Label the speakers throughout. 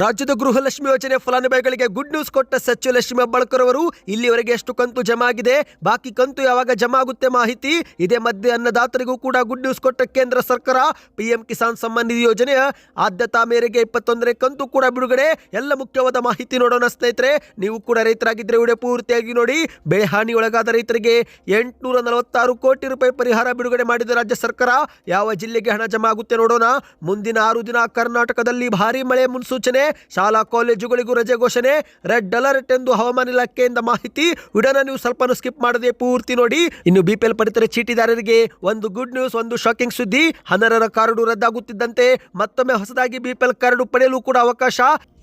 Speaker 1: ರಾಜ್ಯದ ಗೃಹಲಕ್ಷ್ಮಿ ಯೋಜನೆ ಫಲಾನುಭವಿಗಳಿಗೆ ಗುಡ್ ನ್ಯೂಸ್ ಕೊಟ್ಟ ಸಚಿವ ಲಕ್ಷ್ಮಿ ಹೆಬ್ಬಾಳ್ಕರ್ ಅವರು ಇಲ್ಲಿವರೆಗೆ ಎಷ್ಟು ಕಂತು ಜಮಾ ಆಗಿದೆ ಬಾಕಿ ಕಂತು ಯಾವಾಗ ಜಮಾ ಆಗುತ್ತೆ ಮಾಹಿತಿ, ಇದೇ ಮಧ್ಯೆ ಅನ್ನದಾತರಿಗೂ ಕೂಡ ಗುಡ್ ನ್ಯೂಸ್ ಕೊಟ್ಟ ಕೇಂದ್ರ ಸರ್ಕಾರ ಪಿಎಂ ಕಿಸಾನ್ ಸಮ್ಮಾನ್ ನಿಧಿ ಯೋಜನೆಯ ಆದ್ಯತಾ ಮೇರೆಗೆ ಇಪ್ಪತ್ತೊಂದನೇ ಕಂತು ಕೂಡ ಬಿಡುಗಡೆ. ಎಲ್ಲ ಮುಖ್ಯವಾದ ಮಾಹಿತಿ ನೋಡೋಣ ಸ್ನೇಹಿತರೆ. ನೀವು ಕೂಡ ರೈತರಾಗಿದ್ದರೆ ವಿಡಿಯೋ ಪೂರ್ತಿಯಾಗಿ ನೋಡಿ. ಬೆಳೆ ಹಾನಿ ಒಳಗಾದ ರೈತರಿಗೆ ಎಂಟುನೂರ ನಲವತ್ತಾರು ಕೋಟಿ ರೂಪಾಯಿ ಪರಿಹಾರ ಬಿಡುಗಡೆ ಮಾಡಿದ ರಾಜ್ಯ ಸರ್ಕಾರ. ಯಾವ ಜಿಲ್ಲೆಗೆ ಹಣ ಜಮಾ ಆಗುತ್ತೆ ನೋಡೋಣ. ಮುಂದಿನ ಆರು ದಿನ ಕರ್ನಾಟಕದಲ್ಲಿ ಭಾರಿ ಮಳೆ ಮುನ್ಸೂಚನೆ. ಶಾಲಾ ಕಾಲೇಜುಗಳಿಗೂ ರಜೆ ಘೋಷಣೆ, ರೆಡ್ ಅಲರ್ಟ್ ಎಂದು ಹವಾಮಾನ ಇಲಾಖೆಯಿಂದ ಮಾಹಿತಿ. ವಿಡನ ನೀವು ಸ್ವಲ್ಪ ಸ್ಕಿಪ್ ಮಾಡದೆ ಪೂರ್ತಿ ನೋಡಿ. ಇನ್ನು ಬಿಪಿಎಲ್ ಪಡಿತರ ಚೀಟಿದಾರರಿಗೆ ಒಂದು ಗುಡ್ ನ್ಯೂಸ್ ಒಂದು ಶಾಕಿಂಗ್ ಸುದ್ದಿ. ಹನರರ ಕಾರ್ಡು ರದ್ದಾಗುತ್ತಿದ್ದಂತೆ ಮತ್ತೊಮ್ಮೆ ಹೊಸದಾಗಿ ಬಿಪಿಎಲ್ ಕಾರ್ಡು ಪಡೆಯಲು ಕೂಡ ಅವಕಾಶ.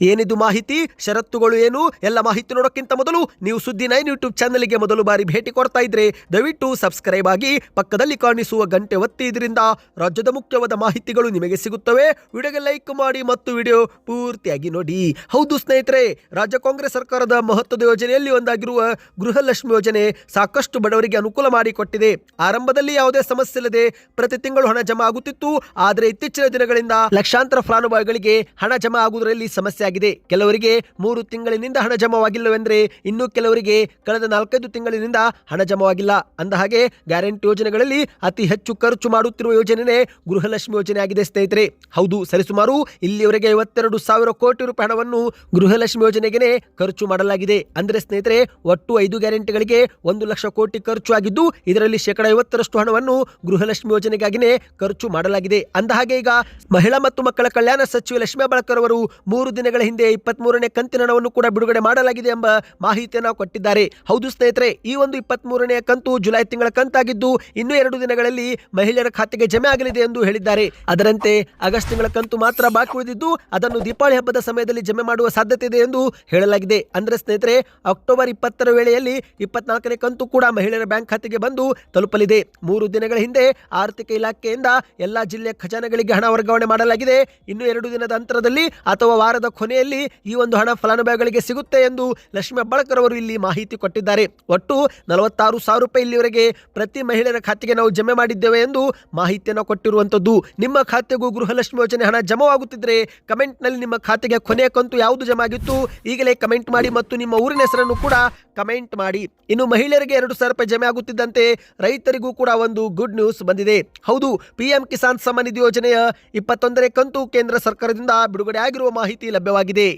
Speaker 1: ಏನಿದು ಮಾಹಿತಿ? ಷರತ್ತುಗಳು ಏನು? ಎಲ್ಲ ಮಾಹಿತಿ ನೋಡೋಕ್ಕಿಂತ ಮೊದಲು ನೀವು ಸುದ್ದಿ ನೈನ್ ಯೂಟ್ಯೂಬ್ ಚಾನಲ್ಗೆ ಮೊದಲು ಬಾರಿ ಭೇಟಿ ಕೊಡ್ತಾ ಇದ್ರೆ ದಯವಿಟ್ಟು ಸಬ್ಸ್ಕ್ರೈಬ್ ಆಗಿ ಪಕ್ಕದಲ್ಲಿ ಕಾಣಿಸುವ ಗಂಟೆ ಒತ್ತಿ ಇದರಿಂದ ರಾಜ್ಯದ ಮುಖ್ಯವಾದ ಮಾಹಿತಿಗಳು ನಿಮಗೆ ಸಿಗುತ್ತವೆ. ವಿಡಿಯೋಗೆ ಲೈಕ್ ಮಾಡಿ ಮತ್ತು ವಿಡಿಯೋ ಪೂರ್ತಿಯಾಗಿ ನೋಡಿ. ಹೌದು ಸ್ನೇಹಿತರೆ, ರಾಜ್ಯ ಕಾಂಗ್ರೆಸ್ ಸರ್ಕಾರದ ಮಹತ್ವದ ಯೋಜನೆಯಲ್ಲಿ ಒಂದಾಗಿರುವ ಗೃಹಲಕ್ಷ್ಮಿ ಯೋಜನೆ ಸಾಕಷ್ಟು ಬಡವರಿಗೆ ಅನುಕೂಲ ಮಾಡಿಕೊಟ್ಟಿದೆ. ಆರಂಭದಲ್ಲಿ ಯಾವುದೇ ಸಮಸ್ಯೆ ಇಲ್ಲದೆ ಪ್ರತಿ ತಿಂಗಳು ಹಣ ಜಮಾ ಆಗುತ್ತಿತ್ತು. ಆದರೆ ಇತ್ತೀಚಿನ ದಿನಗಳಿಂದ ಲಕ್ಷಾಂತರ ಫಲಾನುಭವಿಗಳಿಗೆ ಹಣ ಜಮಾ ಆಗುವುದರಲ್ಲಿ ಸಮಸ್ಯೆ ಆಗಿದೆ ಕೆಲವರಿಗೆ ಮೂರು ತಿಂಗಳಿನಿಂದ ಹಣ ಜಮಾವಾಗಿಲ್ಲವೆಂದರೆ ಇನ್ನು ಕೆಲವರಿಗೆ ಕಳೆದ ನಾಲ್ಕೈದು ತಿಂಗಳಿನಿಂದ ಹಣ ಜಮಾವಾಗಿಲ್ಲ. ಅಂದ ಹಾಗೆ ಗ್ಯಾರಂಟಿ ಯೋಜನೆಗಳಲ್ಲಿ ಅತಿ ಹೆಚ್ಚು ಖರ್ಚು ಮಾಡುತ್ತಿರುವ ಯೋಜನೆನೇ ಗೃಹಲಕ್ಷ್ಮಿ ಯೋಜನೆ ಆಗಿದೆ ಸ್ನೇಹಿತರೆ. ಹೌದು, ಸರಿಸುಮಾರು ಇಲ್ಲಿಯವರೆಗೆ ಐವತ್ತೆರಡು ಸಾವಿರ ಕೋಟಿ ರೂಪಾಯಿ ಹಣವನ್ನು ಗೃಹಲಕ್ಷ್ಮಿ ಯೋಜನೆಗೆ ಖರ್ಚು ಮಾಡಲಾಗಿದೆ. ಅಂದರೆ ಸ್ನೇಹಿತರೆ, ಒಟ್ಟು ಐದು ಗ್ಯಾರಂಟಿಗಳಿಗೆ ಒಂದು ಲಕ್ಷ ಕೋಟಿ ಖರ್ಚು ಆಗಿದ್ದು, ಇದರಲ್ಲಿ ಶೇಕಡ ಐವತ್ತರಷ್ಟು ಹಣವನ್ನು ಗೃಹಲಕ್ಷ್ಮಿ ಯೋಜನೆಗಾಗಿನೇ ಖರ್ಚು ಮಾಡಲಾಗಿದೆ. ಅಂದ ಹಾಗೆ ಈಗ ಮಹಿಳಾ ಮತ್ತು ಮಕ್ಕಳ ಕಲ್ಯಾಣ ಸಚಿವೆ ಲಕ್ಷ್ಮೀ ಬಳಕರ್ ಅವರು ಮೂರು ದಿನಗಳ ಹಿಂದೆ ಇಪ್ಪತ್ತ್ ಮೂರನೇ ಕಂತಿನ ಹಣವನ್ನು ಕೂಡ ಬಿಡುಗಡೆ ಮಾಡಲಾಗಿದೆ ಎಂಬ ಮಾಹಿತಿಯನ್ನು ಕೊಟ್ಟಿದ್ದಾರೆ. ಹೌದು ಸ್ನೇಹಿತರೆ, ಈ ಒಂದು ಇಪ್ಪತ್ತ್ ಮೂರನೇ ಕಂತು ಜುಲೈ ತಿಂಗಳ ಕಂತಾಗಿದ್ದು ಇನ್ನೂ ಎರಡು ದಿನಗಳಲ್ಲಿ ಮಹಿಳೆಯರ ಖಾತೆಗೆ ಜಮೆ ಆಗಲಿದೆ ಎಂದು ಹೇಳಿದ್ದಾರೆ. ಅದರಂತೆ ಆಗಸ್ಟ್ ತಿಂಗಳ ಕಂತು ಮಾತ್ರ ಬಾಕಿ ಉಳಿದಿದ್ದು ಅದನ್ನು ದೀಪಾವಳಿ ಹಬ್ಬದ ಸಮಯದಲ್ಲಿ ಜಮೆ ಮಾಡುವ ಸಾಧ್ಯತೆ ಇದೆ ಎಂದು ಹೇಳಲಾಗಿದೆ. ಅಂದ್ರೆ ಸ್ನೇಹಿತರೆ, ಅಕ್ಟೋಬರ್ ಇಪ್ಪತ್ತರ ವೇಳೆಯಲ್ಲಿ ಇಪ್ಪತ್ನಾಲ್ಕನೇ ಕಂತು ಕೂಡ ಮಹಿಳೆಯರ ಬ್ಯಾಂಕ್ ಖಾತೆಗೆ ಬಂದು ತಲುಪಲಿದೆ. ಮೂರು ದಿನಗಳ ಹಿಂದೆ ಆರ್ಥಿಕ ಇಲಾಖೆಯಿಂದ ಎಲ್ಲಾ ಜಿಲ್ಲೆಯ ಖಜಾನೆಗಳಿಗೆ ಹಣ ವರ್ಗಾವಣೆ ಮಾಡಲಾಗಿದೆ. ಇನ್ನು ಎರಡು ದಿನದ ಅಂತರದಲ್ಲಿ ಅಥವಾ ವಾರದ ಕೊನೆಯಲ್ಲಿ ಈ ಒಂದು ಹಣ ಫಲಾನುಭವಿಗಳಿಗೆ ಸಿಗುತ್ತೆ ಎಂದು ಲಕ್ಷ್ಮೀ ಹೆಬ್ಬಾಳ್ಕರ್ ಅವರು ಇಲ್ಲಿ ಮಾಹಿತಿ ಕೊಟ್ಟಿದ್ದಾರೆ. ಒಟ್ಟು ನಲವತ್ತಾರು ಸಾವಿರ ರೂಪಾಯಿ ಇಲ್ಲಿವರೆಗೆ ಪ್ರತಿ ಮಹಿಳೆಯರ ಖಾತೆಗೆ ನಾವು ಜಮೆ ಮಾಡಿದ್ದೇವೆ ಎಂದು ಮಾಹಿತಿಯನ್ನು ಕೊಟ್ಟಿರುವಂಥದ್ದು. ನಿಮ್ಮ ಖಾತೆಗೂ ಗೃಹಲಕ್ಷ್ಮಿ ಯೋಜನೆ ಹಣ ಜಮವಾಗುತ್ತಿದ್ದರೆ ಕಮೆಂಟ್ನಲ್ಲಿ ನಿಮ್ಮ ಖಾತೆಗೆ ಕೊನೆಯ ಕಂತು ಯಾವುದು ಜಮಾ ಆಗಿತ್ತು ಈಗಲೇ ಕಮೆಂಟ್ ಮಾಡಿ ಮತ್ತು ನಿಮ್ಮ ಊರಿನ ಹೆಸರನ್ನು ಕೂಡ ಕಮೆಂಟ್ ಮಾಡಿ. ಇನ್ನು ಮಹಿಳೆಯರಿಗೆ ಎರಡು ಸಾವಿರ ರೂಪಾಯಿ ಜಮೆ ಆಗುತ್ತಿದ್ದಂತೆ ರೈತರಿಗೂ ಕೂಡ ಒಂದು ಗುಡ್ ನ್ಯೂಸ್ ಬಂದಿದೆ. ಹೌದು ಪಿಎಂ ಕಿಸಾನ್ ಸಮ್ಮಾನ್ ನಿಧಿ ಯೋಜನೆಯ ಇಪ್ಪತ್ತೊಂದನೇ ಕಂತು ಕೇಂದ್ರ ಸರ್ಕಾರದಿಂದ ಬಿಡುಗಡೆ ಆಗಿರುವ ಮಾಹಿತಿ ಲಭ್ಯವಾಗಿದೆ. ಆಗಿದೆ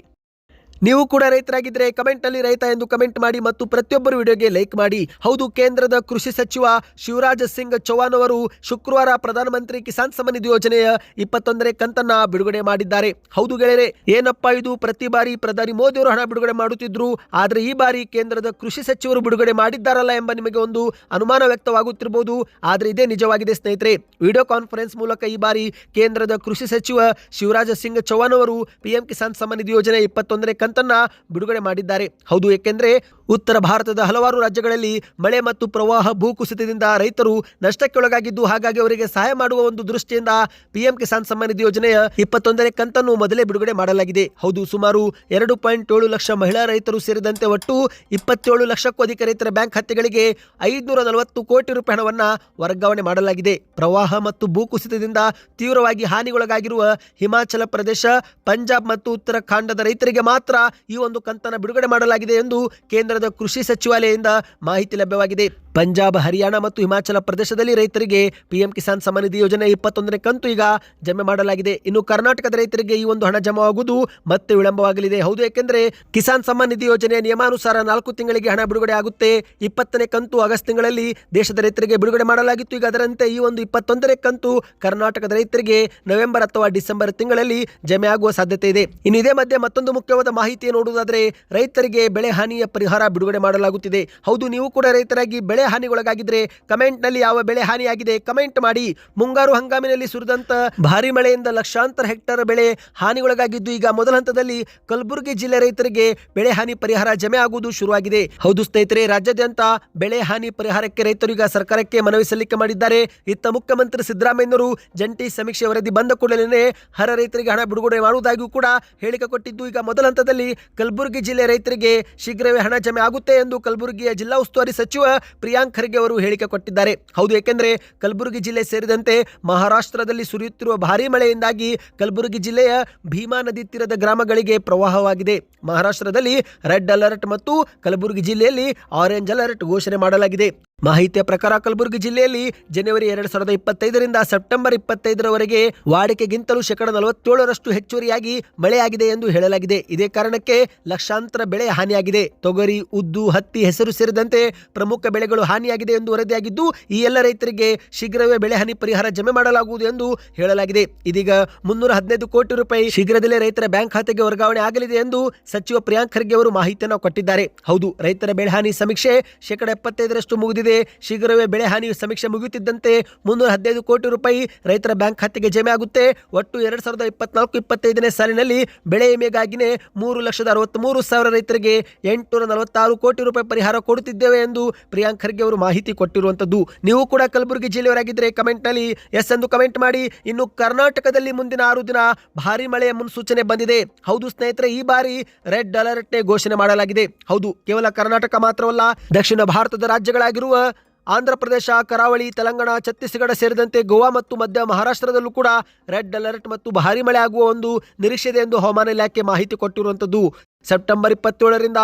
Speaker 1: ನೀವು ಕೂಡ ರೈತರಾಗಿದ್ದರೆ ಕಮೆಂಟಲ್ಲಿ ರೈತ ಎಂದು ಕಮೆಂಟ್ ಮಾಡಿ ಮತ್ತು ಪ್ರತಿಯೊಬ್ಬರು ವಿಡಿಯೋಗೆ ಲೈಕ್ ಮಾಡಿ. ಹೌದು, ಕೇಂದ್ರದ ಕೃಷಿ ಸಚಿವ ಶಿವರಾಜ್ ಸಿಂಗ್ ಚೌಹಾಣ್ ಅವರು ಶುಕ್ರವಾರ ಪ್ರಧಾನಮಂತ್ರಿ ಕಿಸಾನ್ ಸಮ್ಮಾನ್ ನಿಧಿ ಯೋಜನೆಯ ಇಪ್ಪತ್ತೊಂದನೇ ಕಂತನ್ನ ಬಿಡುಗಡೆ ಮಾಡಿದ್ದಾರೆ. ಹೌದು ಗೆಳೆಯರೆ, ಏನಪ್ಪಾ ಇದು? ಪ್ರತಿ ಬಾರಿ ಪ್ರಧಾನಿ ಮೋದಿ ಅವರು ಹಣ ಬಿಡುಗಡೆ ಮಾಡುತ್ತಿದ್ರು, ಆದರೆ ಈ ಬಾರಿ ಕೇಂದ್ರದ ಕೃಷಿ ಸಚಿವರು ಬಿಡುಗಡೆ ಮಾಡಿದ್ದಾರಲ್ಲ ಎಂಬ ನಿಮಗೆ ಒಂದು ಅನುಮಾನ ವ್ಯಕ್ತವಾಗುತ್ತಿರಬಹುದು. ಆದರೆ ಇದೇ ನಿಜವಾಗಿದೆ ಸ್ನೇಹಿತರೆ, ವಿಡಿಯೋ ಕಾನ್ಫರೆನ್ಸ್ ಮೂಲಕ ಈ ಬಾರಿ ಕೇಂದ್ರದ ಕೃಷಿ ಸಚಿವ ಶಿವರಾಜ್ ಸಿಂಗ್ ಚೌಹಾಣ್ ಅವರು ಪಿಎಂ ಕಿಸಾನ್ ಸಮ್ಮಾನ್ ನಿಧಿ ಯೋಜನೆ ಇಪ್ಪತ್ತೊಂದನೇ ಕಂತನ್ನ ಬಿಡುಗಡೆ ಮಾಡಿದ್ದಾರೆ. ಹೌದು, ಏಕೆಂದರೆ ಉತ್ತರ ಭಾರತದ ಹಲವಾರು ರಾಜ್ಯಗಳಲ್ಲಿ ಮಳೆ ಮತ್ತು ಪ್ರವಾಹ ಭೂಕುಸಿತದಿಂದ ರೈತರು ನಷ್ಟಕ್ಕೊಳಗಾಗಿದ್ದು ಹಾಗಾಗಿ ಅವರಿಗೆ ಸಹಾಯ ಮಾಡುವ ಒಂದು ದೃಷ್ಟಿಯಿಂದ ಪಿಎಂ ಕಿಸಾನ್ ಸಮ್ಮಾನ್ ನಿಧಿ ಯೋಜನೆಯ ಇಪ್ಪತ್ತೊಂದನೇ ಕಂತನ್ನು ಮೊದಲೇ ಬಿಡುಗಡೆ ಮಾಡಲಾಗಿದೆ. ಹೌದು, ಸುಮಾರು ಎರಡು ಪಾಯಿಂಟ್ ಏಳು ಲಕ್ಷ ಮಹಿಳಾ ರೈತರು ಸೇರಿದಂತೆ ಒಟ್ಟು ಇಪ್ಪತ್ತೇಳು ಲಕ್ಷಕ್ಕೂ ಅಧಿಕ ರೈತರ ಬ್ಯಾಂಕ್ ಖಾತೆಗಳಿಗೆ ಐದುನೂರ ನಲವತ್ತು ಕೋಟಿ ರೂಪಾಯಿ ಹಣವನ್ನು ವರ್ಗಾವಣೆ ಮಾಡಲಾಗಿದೆ. ಪ್ರವಾಹ ಮತ್ತು ಭೂಕುಸಿತದಿಂದ ತೀವ್ರವಾಗಿ ಹಾನಿಗೊಳಗಾಗಿರುವ ಹಿಮಾಚಲ ಪ್ರದೇಶ, ಪಂಜಾಬ್ ಮತ್ತು ಉತ್ತರಾಖಂಡದ ರೈತರಿಗೆ ಮಾತ್ರ ಈ ಒಂದು ಕಂತನ್ನು ಬಿಡುಗಡೆ ಮಾಡಲಾಗಿದೆ ಎಂದು ಕೇಂದ್ರದ ಕೃಷಿ ಸಚಿವಾಲಯದಿಂದ ಮಾಹಿತಿ ಲಭ್ಯವಾಗಿದೆ. ಪಂಜಾಬ್, ಹರಿಯಾಣ ಮತ್ತು ಹಿಮಾಚಲ ಪ್ರದೇಶದಲ್ಲಿ ರೈತರಿಗೆ ಪಿಎಂ ಕಿಸಾನ್ ಸಮ್ಮಾನ್ ನಿಧಿ ಯೋಜನೆ ಇಪ್ಪತ್ತೊಂದನೇ ಕಂತು ಈಗ ಜಮೆ ಮಾಡಲಾಗಿದೆ. ಇನ್ನು ಕರ್ನಾಟಕದ ರೈತರಿಗೆ ಈ ಒಂದು ಹಣ ಜಮಾವಾಗುವುದು ಮತ್ತೆ ವಿಳಂಬವಾಗಲಿದೆ. ಹೌದು, ಏಕೆಂದರೆ ಕಿಸಾನ್ ಸಮ್ಮಾನ್ ನಿಧಿ ಯೋಜನೆಯ ನಿಯಮಾನುಸಾರ ನಾಲ್ಕು ತಿಂಗಳಿಗೆ ಹಣ ಬಿಡುಗಡೆ ಆಗುತ್ತೆ. ಇಪ್ಪತ್ತನೇ ಕಂತು ಆಗಸ್ಟ್ ತಿಂಗಳಲ್ಲಿ ದೇಶದ ರೈತರಿಗೆ ಬಿಡುಗಡೆ ಮಾಡಲಾಗಿತ್ತು. ಈಗ ಅದರಂತೆ ಈ ಒಂದು ಇಪ್ಪತ್ತೊಂದನೇ ಕಂತು ಕರ್ನಾಟಕದ ರೈತರಿಗೆ ನವೆಂಬರ್ ಅಥವಾ ಡಿಸೆಂಬರ್ ತಿಂಗಳಲ್ಲಿ ಜಮೆ ಆಗುವ ಸಾಧ್ಯತೆ ಇದೆ. ಇನ್ನು ಇದೇ ಮಧ್ಯೆ ಮತ್ತೊಂದು ಮುಖ್ಯವಾದ ಮಾಹಿತಿ ನೋಡುವುದಾದರೆ ರೈತರಿಗೆ ಬೆಳೆ ಹಾನಿಯ ಪರಿಹಾರ ಬಿಡುಗಡೆ ಮಾಡಲಾಗುತ್ತಿದೆ. ಹೌದು, ನೀವು ಕೂಡ ರೈತರಾಗಿ ಬೆಳೆ ಹಾನಿಗೊಳಗಾಗಿದ್ರೆ ಕಮೆಂಟ್ನಲ್ಲಿ ಯಾವ ಬೆಳೆ ಹಾನಿಯಾಗಿದೆ ಕಮೆಂಟ್ ಮಾಡಿ. ಮುಂಗಾರು ಹಂಗಾಮಿನಲ್ಲಿ ಸುರಿದಂತ ಭಾರಿ ಮಳೆಯಿಂದ ಲಕ್ಷಾಂತರ ಹೆಕ್ಟರ್ ಬೆಳೆ ಹಾನಿಗೊಳಗಾಗಿದ್ದು ಈಗ ಮೊದಲ ಹಂತದಲ್ಲಿ ಕಲಬುರಗಿ ಜಿಲ್ಲೆ ರೈತರಿಗೆ ಬೆಳೆ ಹಾನಿ ಪರಿಹಾರ ಜಮೆ ಆಗುವುದು ಶುರುವಾಗಿದೆ. ಹೌದು ಸ್ನೇಹಿತರೆ, ರಾಜ್ಯಾದ್ಯಂತ ಬೆಳೆ ಹಾನಿ ಪರಿಹಾರಕ್ಕೆ ರೈತರು ಈಗ ಸರ್ಕಾರಕ್ಕೆ ಮನವಿ ಸಲ್ಲಿಕೆ ಮಾಡಿದ್ದಾರೆ. ಇತ್ತ ಮುಖ್ಯಮಂತ್ರಿ ಸಿದ್ದರಾಮಯ್ಯನವರು ಜಂಟಿ ಸಮೀಕ್ಷೆ ವರದಿ ಬಂದ ಕೂಡಲೇ ಹರ ರೈತರಿಗೆ ಹಣ ಬಿಡುಗಡೆ ಮಾಡುವುದಾಗಿಯೂ ಕೂಡ ಹೇಳಿಕೆ ಕೊಟ್ಟಿದ್ದು, ಈಗ ಮೊದಲ ಹಂತದಲ್ಲಿ ಕಲಬುರಗಿ ಜಿಲ್ಲೆ ರೈತರಿಗೆ ಶೀಘ್ರವೇ ಹಣ ಜಮೆ ಆಗುತ್ತೆ ಎಂದು ಕಲಬುರಗಿಯ ಜಿಲ್ಲಾ ಉಸ್ತುವಾರಿ ಸಚಿವ ಪ್ರಿಯಾಂಕ್ ಪ್ರಿಯಾಂಕ್ ಖರ್ಗೆ ಅವರು ಹೇಳಿಕೆ ಕೊಟ್ಟಿದ್ದಾರೆ. ಹೌದು, ಏಕೆಂದರೆ ಕಲಬುರಗಿ ಜಿಲ್ಲೆ ಸೇರಿದಂತೆ ಮಹಾರಾಷ್ಟ್ರದಲ್ಲಿ ಸುರಿಯುತ್ತಿರುವ ಭಾರೀ ಮಳೆಯಿಂದಾಗಿ ಕಲಬುರಗಿ ಜಿಲ್ಲೆಯ ಭೀಮಾ ನದಿ ತೀರದ ಗ್ರಾಮಗಳಿಗೆ ಪ್ರವಾಹವಾಗಿದೆ. ಮಹಾರಾಷ್ಟ್ರದಲ್ಲಿ ರೆಡ್ ಅಲರ್ಟ್ ಮತ್ತು ಕಲಬುರಗಿ ಜಿಲ್ಲೆಯಲ್ಲಿ ಆರೆಂಜ್ ಅಲರ್ಟ್ ಘೋಷಣೆ ಮಾಡಲಾಗಿದೆ. ಮಾಹಿತಿಯ ಪ್ರಕಾರ ಕಲಬುರಗಿ ಜಿಲ್ಲೆಯಲ್ಲಿ ಜನವರಿ ಎರಡ್ ಸಾವಿರದ ಇಪ್ಪತ್ತೈದರಿಂದ ಸೆಪ್ಟೆಂಬರ್ ಇಪ್ಪತ್ತೈದರವರೆಗೆ ವಾಡಿಕೆಗಿಂತಲೂ ಶೇಕಡ ನಲವತ್ತೇಳರಷ್ಟು ಹೆಚ್ಚುವರಿಯಾಗಿ ಮಳೆಯಾಗಿದೆ ಎಂದು ಹೇಳಲಾಗಿದೆ. ಇದೇ ಕಾರಣಕ್ಕೆ ಲಕ್ಷಾಂತರ ಬೆಳೆ ಹಾನಿಯಾಗಿದೆ. ತೊಗರಿ, ಉದ್ದು, ಹತ್ತಿ ಹೆಸರು ಸೇರಿದಂತೆ ಪ್ರಮುಖ ಬೆಳೆಗಳು ಹಾನಿಯಾಗಿದೆ ಎಂದು ವರದಿಯಾಗಿದ್ದು, ಈ ಎಲ್ಲ ರೈತರಿಗೆ ಶೀಘ್ರವೇ ಬೆಳೆ ಹಾನಿ ಪರಿಹಾರ ಜಮೆ ಮಾಡಲಾಗುವುದು ಎಂದು ಹೇಳಲಾಗಿದೆ. ಇದೀಗ ಮುನ್ನೂರ ಹದಿನೈದು ಕೋಟಿ ರೂಪಾಯಿ ಶೀಘ್ರದಲ್ಲೇ ರೈತರ ಬ್ಯಾಂಕ್ ಖಾತೆಗೆ ವರ್ಗಾವಣೆ ಆಗಲಿದೆ ಎಂದು ಸಚಿವ ಪ್ರಿಯಾಂಕ್ ಖರ್ಗೆ ಅವರು ಮಾಹಿತಿಯನ್ನು ಕೊಟ್ಟಿದ್ದಾರೆ. ಹೌದು, ರೈತರ ಬೆಳೆ ಹಾನಿ ಸಮೀಕ್ಷೆ ಶೇಕಡ ಎಪ್ಪತ್ತೈದರಷ್ಟು ಮುಗಿದಿದೆ. ಶೀಘ್ರವೇ ಬೆಳೆ ಹಾನಿ ಸಮೀಕ್ಷೆ ಮುಗಿಯುತ್ತಿದ್ದಂತೆ ಮುನ್ನೂರ ಹದಿನೈದು ಕೋಟಿ ರೂಪಾಯಿ ರೈತರ ಬ್ಯಾಂಕ್ ಖಾತೆಗೆ ಜಮೆ ಆಗುತ್ತೆ. ಒಟ್ಟು ಎರಡು ಸಾವಿರದ ಇಪ್ಪತ್ನಾಲ್ಕು ಇಪ್ಪತ್ತೈದನೇ ಸಾಲಿನಲ್ಲಿ ಬೆಳೆ ವಿಮೆಗಾಗಿನೇ ಮೂರು ಲಕ್ಷದ ಅರವತ್ಮೂರು ಸಾವಿರ ರೈತರಿಗೆ ಎಂಟುನೂರ ನಲವತ್ತಾರು ಕೋಟಿ ರೂಪಾಯಿ ಪರಿಹಾರ ಕೊಡುತ್ತಿದ್ದೇವೆ ಎಂದು ಪ್ರಿಯಾಂಕ್ ಖರ್ಗೆ ಅವರು ಮಾಹಿತಿ ಕೊಟ್ಟಿರುವಂಥದ್ದು. ನೀವು ಕೂಡ ಕಲಬುರಗಿ ಜಿಲ್ಲೆಯವರಾಗಿದ್ದರೆ ಕಮೆಂಟ್ನಲ್ಲಿ ಎಸ್ ಎಂದು ಕಮೆಂಟ್ ಮಾಡಿ. ಇನ್ನು ಕರ್ನಾಟಕದಲ್ಲಿ ಮುಂದಿನ ಆರು ದಿನ ಭಾರಿ ಮಳೆಯ ಮುನ್ಸೂಚನೆ ಬಂದಿದೆ. ಹೌದು ಸ್ನೇಹಿತರೆ, ಈ ಬಾರಿ ರೆಡ್ ಅಲರ್ಟ್ ಘೋಷಣೆ ಮಾಡಲಾಗಿದೆ. ಹೌದು, ಕೇವಲ ಕರ್ನಾಟಕ ಮಾತ್ರವಲ್ಲ, ದಕ್ಷಿಣ ಭಾರತದ ರಾಜ್ಯಗಳಾಗಿರುವ ಆಂಧ್ರ ಪ್ರದೇಶ, ಕರಾವಳಿ, ತೆಲಂಗಾಣ, ಛತ್ತೀಸ್ಗಢ ಸೇರಿದಂತೆ ಗೋವಾ ಮತ್ತು ಮಧ್ಯ ಮಹಾರಾಷ್ಟ್ರದಲ್ಲೂ ಕೂಡ ರೆಡ್ ಅಲರ್ಟ್ ಮತ್ತು ಭಾರಿ ಮಳೆ ಆಗುವ ಒಂದು ನಿರೀಕ್ಷೆ ಇದೆ ಎಂದು ಹವಾಮಾನ ಇಲಾಖೆ ಮಾಹಿತಿ ಕೊಟ್ಟಿರುವಂಥದ್ದು. ಸೆಪ್ಟೆಂಬರ್ ಇಪ್ಪತ್ತೇಳರಿಂದ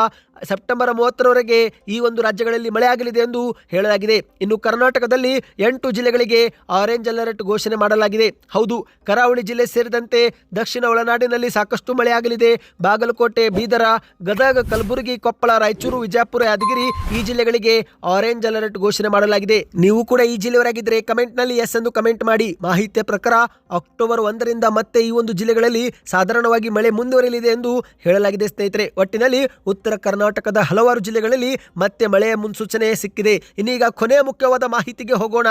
Speaker 1: ಸೆಪ್ಟೆಂಬರ್ ಮೂವತ್ತರವರೆಗೆ ಈ ಒಂದು ರಾಜ್ಯಗಳಲ್ಲಿ ಮಳೆ ಆಗಲಿದೆ ಎಂದು ಹೇಳಲಾಗಿದೆ. ಇನ್ನು ಕರ್ನಾಟಕದಲ್ಲಿ ಎಂಟು ಜಿಲ್ಲೆಗಳಿಗೆ ಆರೆಂಜ್ ಅಲರ್ಟ್ ಘೋಷಣೆ ಮಾಡಲಾಗಿದೆ. ಹೌದು, ಕರಾವಳಿ ಜಿಲ್ಲೆ ಸೇರಿದಂತೆ ದಕ್ಷಿಣ ಒಳನಾಡಿನಲ್ಲಿ ಸಾಕಷ್ಟು ಮಳೆಯಾಗಲಿದೆ. ಬಾಗಲಕೋಟೆ, ಬೀದರ, ಗದಗ, ಕಲಬುರಗಿ, ಕೊಪ್ಪಳ, ರಾಯಚೂರು ವಿಜಯಪುರ ಯಾದಗಿರಿ ಈ ಜಿಲ್ಲೆಗಳಿಗೆ ಆರೆಂಜ್ ಅಲರ್ಟ್ ಘೋಷಣೆ ಮಾಡಲಾಗಿದೆ. ನೀವು ಕೂಡ ಈ ಜಿಲ್ಲೆಯವರಾಗಿದ್ದರೆ ಕಮೆಂಟ್ನಲ್ಲಿ ಎಸ್ ಎಂದು ಕಮೆಂಟ್ ಮಾಡಿ. ಮಾಹಿತಿಯ ಪ್ರಕಾರ ಅಕ್ಟೋಬರ್ ಒಂದರಿಂದ ಮತ್ತೆ ಈ ಒಂದು ಜಿಲ್ಲೆಗಳಲ್ಲಿ ಸಾಧಾರಣವಾಗಿ ಮಳೆ ಮುಂದುವರಿಯಲಿದೆ ಎಂದು ಹೇಳಲಾಗಿದೆ ಸ್ನೇಹಿತರೆ. ಒಟ್ಟಿನಲ್ಲಿ ಉತ್ತರ ಕರ್ನಾಟಕದ ಹಲವಾರು ಜಿಲ್ಲೆಗಳಲ್ಲಿ ಮತ್ತೆ ಮಳೆಯ ಮುನ್ಸೂಚನೆ ಸಿಕ್ಕಿದೆ. ಇನ್ನೀಗ ಕೊನೆಯ ಮುಖ್ಯವಾದ ಮಾಹಿತಿಗೆ ಹೋಗೋಣ.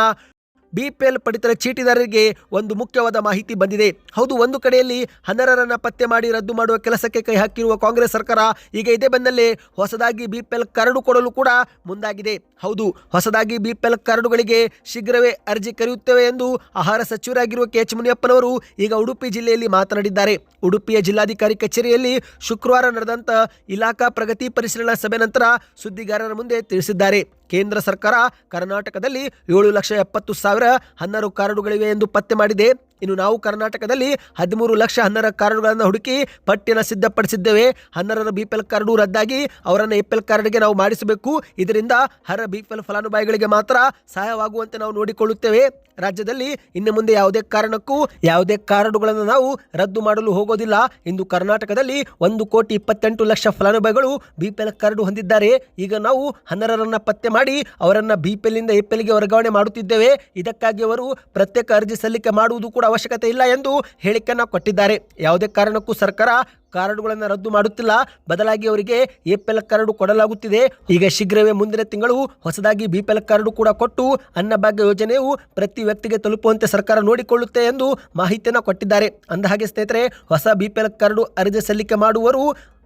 Speaker 1: ಬಿಪಿಎಲ್ ಪಡಿತರ ಚೀಟಿದಾರರಿಗೆ ಒಂದು ಮುಖ್ಯವಾದ ಮಾಹಿತಿ ಬಂದಿದೆ. ಹೌದು, ಒಂದು ಕಡೆಯಲ್ಲಿ ಅನರ್ಹರನ್ನ ಪತ್ತೆ ಮಾಡಿ ರದ್ದು ಮಾಡುವ ಕೆಲಸಕ್ಕೆ ಕೈ ಹಾಕಿರುವ ಕಾಂಗ್ರೆಸ್ ಸರ್ಕಾರ ಈಗ ಇದೇ ಬೆನ್ನಲ್ಲೇ ಹೊಸದಾಗಿ ಬಿಪಿಎಲ್ ಕರಡು ಕೊಡಲು ಕೂಡ ಮುಂದಾಗಿದೆ. ಹೌದು, ಹೊಸದಾಗಿ ಬಿಪಿಎಲ್ ಕರಡುಗಳಿಗೆ ಶೀಘ್ರವೇ ಅರ್ಜಿ ಕರೆಯುತ್ತೇವೆ ಎಂದು ಆಹಾರ ಸಚಿವರಾಗಿರುವ ಕೆ ಎಚ್ ಮುನಿಯಪ್ಪನವರು ಈಗ ಉಡುಪಿ ಜಿಲ್ಲೆಯಲ್ಲಿ ಮಾತನಾಡಿದ್ದಾರೆ. ಉಡುಪಿಯ ಜಿಲ್ಲಾಧಿಕಾರಿ ಕಚೇರಿಯಲ್ಲಿ ಶುಕ್ರವಾರ ನಡೆದಂತ ಇಲಾಖಾ ಪ್ರಗತಿ ಪರಿಶೀಲನಾ ಸಭೆ ನಂತರ ಸುದ್ದಿಗಾರರ ಮುಂದೆ ತಿಳಿಸಿದ್ದಾರೆ. ಕೇಂದ್ರ ಸರ್ಕಾರ ಕರ್ನಾಟಕದಲ್ಲಿ ಏಳು ಲಕ್ಷ ಎಪ್ಪತ್ತು ಸಾವಿರ ಹನ್ನರು ಕಾರ್ಡುಗಳಿವೆ ಎಂದು ಪತ್ತೆ ಮಾಡಿದೆ. ಇನ್ನು ನಾವು ಕರ್ನಾಟಕದಲ್ಲಿ ಹದಿಮೂರು ಲಕ್ಷ ಹನ್ನರ ಕಾರ್ಡುಗಳನ್ನು ಹುಡುಕಿ ಪಟ್ಟಿಯನ್ನು ಸಿದ್ಧಪಡಿಸಿದ್ದೇವೆ. ಹನ್ನರರ ಬಿ ಪಿ ಎಲ್ ಕಾರ್ಡು ರದ್ದಾಗಿ ಅವರನ್ನು ಎ ಪಿ ಎಲ್ ಕಾರ್ಡ್ಗೆ ನಾವು ಮಾಡಿಸಬೇಕು. ಇದರಿಂದ ಹರ ಬಿ ಪಿ ಎಲ್ ಫಲಾನುಭವಿಗಳಿಗೆ ಮಾತ್ರ ಸಹಾಯವಾಗುವಂತೆ ನಾವು ನೋಡಿಕೊಳ್ಳುತ್ತೇವೆ. ರಾಜ್ಯದಲ್ಲಿ ಇನ್ನು ಮುಂದೆ ಯಾವುದೇ ಕಾರಣಕ್ಕೂ ಯಾವುದೇ ಕಾರ್ಡುಗಳನ್ನು ನಾವು ರದ್ದು ಮಾಡಲು ಹೋಗೋದಿಲ್ಲ. ಇಂದು ಕರ್ನಾಟಕದಲ್ಲಿ ಒಂದು ಕೋಟಿ ಇಪ್ಪತ್ತೆಂಟು ಲಕ್ಷ ಫಲಾನುಭವಿಗಳು ಬಿ ಪಿ ಎಲ್ ಕಾರ್ಡು ಹೊಂದಿದ್ದಾರೆ. ಈಗ ನಾವು ಹನ್ನೆರಡರನ್ನು ಪತ್ತೆ ಮಾಡಿ ಅವರನ್ನು ಬಿ ಪಿ ಎಲ್ನಿಂದ ಎ ಪಿ ಎಲ್ಗೆ ವರ್ಗಾವಣೆ ಮಾಡುತ್ತಿದ್ದೇವೆ. ಇದಕ್ಕಾಗಿ ಅವರು ಪ್ರತ್ಯೇಕ ಅರ್ಜಿ ಸಲ್ಲಿಕೆ ಮಾಡುವುದು ಕೂಡ ಅವಶ್ಯಕತೆ ಇಲ್ಲ ಎಂದು ಹೇಳಿಕೆಯನ್ನು ಕೊಟ್ಟಿದ್ದಾರೆ. ಯಾವುದೇ ಕಾರಣಕ್ಕೂ ಸರ್ಕಾರ ಕಾರ್ಡ್ಗಳನ್ನು ರದ್ದು ಮಾಡುತ್ತಿಲ್ಲ. ಬದಲಾಗಿ ಅವರಿಗೆ ಎ ಪಿ ಎಲ್ ಕಾರ್ಡು ಕೊಡಲಾಗುತ್ತಿದೆ. ಈಗ ಶೀಘ್ರವೇ ಮುಂದಿನ ತಿಂಗಳು ಹೊಸದಾಗಿ ಬಿ ಪಿ ಎಲ್ ಕಾರ್ಡು ಕೂಡ ಕೊಟ್ಟು ಅನ್ನಭಾಗ್ಯ ಯೋಜನೆಯು ಪ್ರತಿ ವ್ಯಕ್ತಿಗೆ ತಲುಪುವಂತೆ ಸರ್ಕಾರ ನೋಡಿಕೊಳ್ಳುತ್ತೆ ಎಂದು ಮಾಹಿತಿಯನ್ನು ಕೊಟ್ಟಿದ್ದಾರೆ. ಅಂದಹಾಗೆ ಸ್ನೇಹಿತರೆ, ಹೊಸ ಬಿ ಪಿ ಎಲ್ ಕಾರ್ಡು ಅರ್ಜಿ ಸಲ್ಲಿಕೆ ಮಾಡುವವರು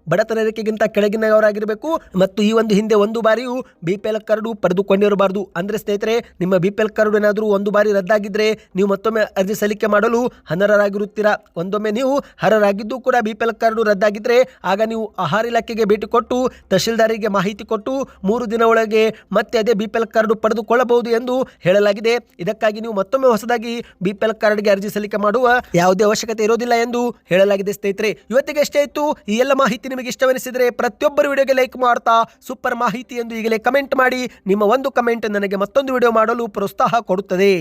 Speaker 1: ಬಡತನ ರೇಖೆಗಿಂತ ಕೆಳಗಿನವರಾಗಿರಬೇಕು ಮತ್ತು ಈ ಒಂದು ಹಿಂದೆ ಒಂದು ಬಾರಿಯೂ ಬಿ ಪಿ ಎಲ್ ಕಾರ್ಡು ಪಡೆದುಕೊಂಡಿರಬಾರದು. ಅಂದರೆ ಸ್ನೇಹಿತರೆ, ನಿಮ್ಮ ಬಿ ಪಿ ಕಾರ್ಡು ಏನಾದರೂ ಒಂದು ಬಾರಿ ರದ್ದಾಗಿದ್ದರೆ ನೀವು ಮತ್ತೊಮ್ಮೆ ಅರ್ಜಿ ಸಲ್ಲಿಕೆ ಮಾಡಲು ಅನರ್ಹರಾಗಿರುತ್ತೀರಾ ಒಂದೊಮ್ಮೆ ನೀವು ಅರ್ಹರಾಗಿದ್ದು ಕೂಡ ಬಿ ಪಿ ಎಲ್ ಕಾರ್ಡು ರದ್ದಾಗಿದ್ದರೆ ಆಗ ನೀವು ಆಹಾರ ಇಲಾಖೆಗೆ ಭೇಟಿ ಕೊಟ್ಟು, ತಹಶೀಲ್ದಾರಿಗೆ ಮಾಹಿತಿ ಕೊಟ್ಟು, ಮೂರು ದಿನ ಮತ್ತೆ ಅದೇ ಬಿ ಪಿ ಎಲ್ ಕಾರ್ಡು ಪಡೆದುಕೊಳ್ಳಬಹುದು ಎಂದು ಹೇಳಲಾಗಿದೆ. ಇದಕ್ಕಾಗಿ ನೀವು ಮತ್ತೊಮ್ಮೆ ಹೊಸದಾಗಿ ಬಿ ಪಿ ಎಲ್ ಕಾರ್ಡ್ಗೆ ಅರ್ಜಿ ಸಲ್ಲಿಕೆ ಮಾಡುವ ಯಾವುದೇ ಅವಶ್ಯಕತೆ ಇರೋದಿಲ್ಲ ಎಂದು ಹೇಳಲಾಗಿದೆ ಸ್ನೇಹಿತರೆ. ಇವತ್ತಿಗೆ ಎಷ್ಟೇ ಇತ್ತು. ಈ ಎಲ್ಲ ಮಾಹಿತಿ ನಿಮಗೆ ಇಷ್ಟವೆನಿಸಿದರೆ ಪ್ರತಿಯೊಬ್ಬರು ವಿಡಿಯೋಗೆ ಲೈಕ್ ಮಾಡ್ತಾ ಸೂಪರ್ ಮಾಹಿತಿ ಎಂದು ಈಗಲೇ ಕಮೆಂಟ್ ಮಾಡಿ. ನಿಮ್ಮ ಒಂದು ಕಮೆಂಟ್ ನನಗೆ ಮತ್ತೊಂದು ವಿಡಿಯೋ ಮಾಡಲು ಪ್ರೋತ್ಸಾಹ ಕೊಡುತ್ತದೆ.